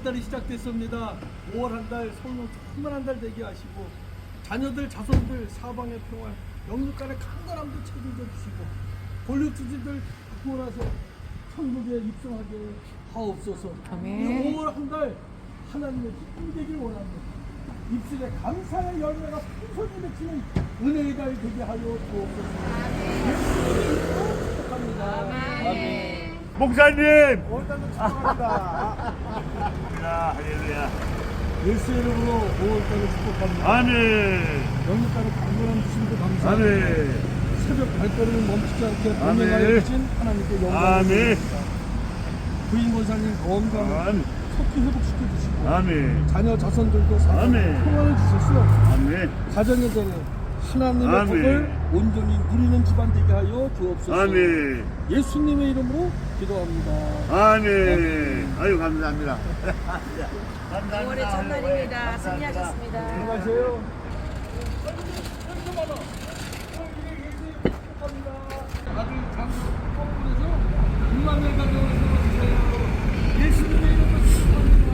5월 달이 시작됐습니다. 5월 한달 성령 충만 한달 되게 하시고 자녀들 자손들 사방의 평화 영육간의 강건함도 책임져 주시고 권력주지들 나서 천국에 입성하게 하옵소서. 아멘. 이 5월 한 달 하나님의 기쁨이 되길 원합니다. 입술에 감사의 열매가 풍성히 맺히는 은혜의 달 되게 하여 주옵소서. 예수님의 이름으로 축복합니다. 아멘. 목사님! 5월 달도 축복합니다. 할렐루야, 할렐루야. 예수 이름으로 5월달을 축복합니다. 아멘. 영육간의 강건함 주심도 감사합니다. 아멘. 새벽 발걸음을 멈추지 않게. 번영하여 주신 하나님께 영광을. 드립니다. 부인 권사님 건강을. 속히 회복시켜 주시고 아멘. 자녀 자손들도 사랑. 평안을 주셔서 아멘. 가정에 대해 하나님의 아멘. 복을 온전히 누리는 집안 되게 하여 주옵소서. 아멘. 예수님의 이름으로 기도합니다. 아멘. 아유, 감사합니다. 5월의 첫날입니다. 승리하셨습니다. 안녕하세요. 아들 장수 컴플에서 6만 명 가져와서 주세요. 예수님의 이름으로 축복합니다.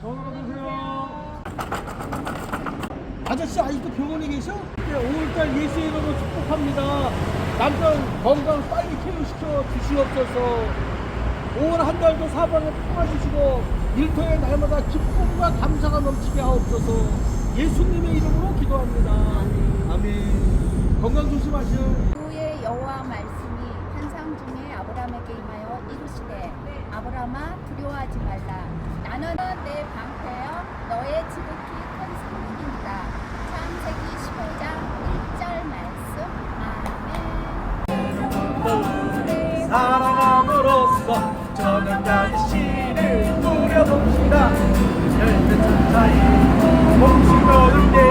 전화가 보세요. 아저씨 아직도 병원에 계셔? 네, 5월달 예수의 이름으로 축복합니다. 남편 건강 빨리 케어시켜 주시옵소서. 5월 한 달도 사방에 평화 주시고 일터에 날마다 기쁨과 감사가 넘치게 하옵소서 예수님의 이름으로 기도합니다 아멘 건강 조심하시오 주의 여호와 말씀이 환상 중에 아브라함에게 임하여 이르시되 아브라함아 두려워하지 말라 나는 내 방패여 너의 지극히 큰 상급 사랑함으로써 저는 자신을 누려봅시다. 열대 천사의 공식거릴 때에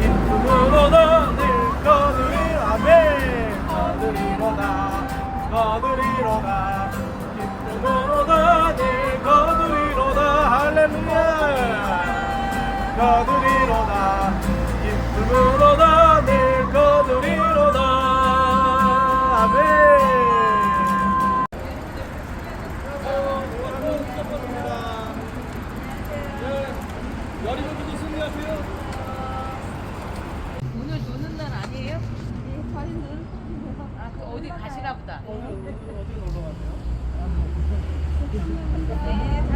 기쁨으로 너를 거두리 아멘 거두리로다 거두리로다. 기쁨으로 너를 거두리로다. 할렐루야. 거두리 오늘 노는 날 아니에요? 네, 저희는. 아, 그 어디 가시나 보다. 어디 놀러 가세요? 네.